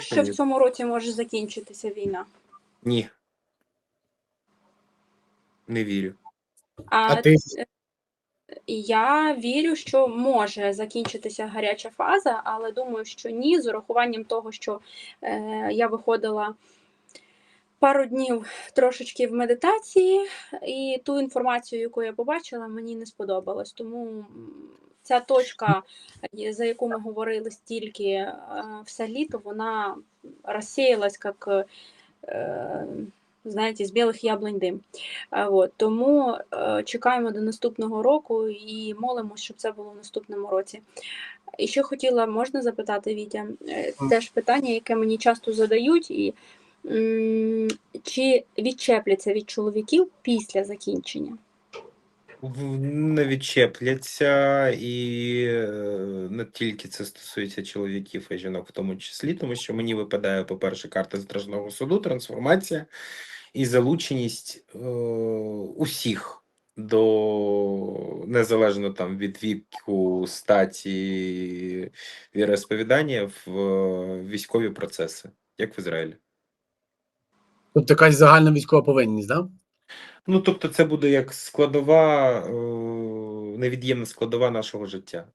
що в цьому році може закінчитися війна? Ні. Не вірю. А ти Я вірю, що може закінчитися гаряча фаза, але думаю, що ні, з урахуванням того, що е, я виходила пару днів трошечки в медитації, і ту інформацію, яку я побачила, мені не сподобалось. Тому ця точка, е, за яку ми говорили стільки е, все літо, вона розсіялась як. Е, знаєте, з білих яблунь дим. От, тому чекаємо до наступного року і молимося, щоб це було в наступному році. І ще хотіла, можна запитати, Вітя, теж питання, яке мені часто задають, і чи відчепляться від чоловіків після закінчення? Не відчепляться, і е, не тільки це стосується чоловіків і жінок в тому числі, тому що мені випадає, по-перше, карта Стражного суду, трансформація і залученість е, усіх до незалежно там від віку, статі, віросповідання в е, військові процеси, як в Ізраїлі. тобто якась загальна військова повинність, да? Ну, тобто, це буде як складова, е, невід'ємна складова нашого життя.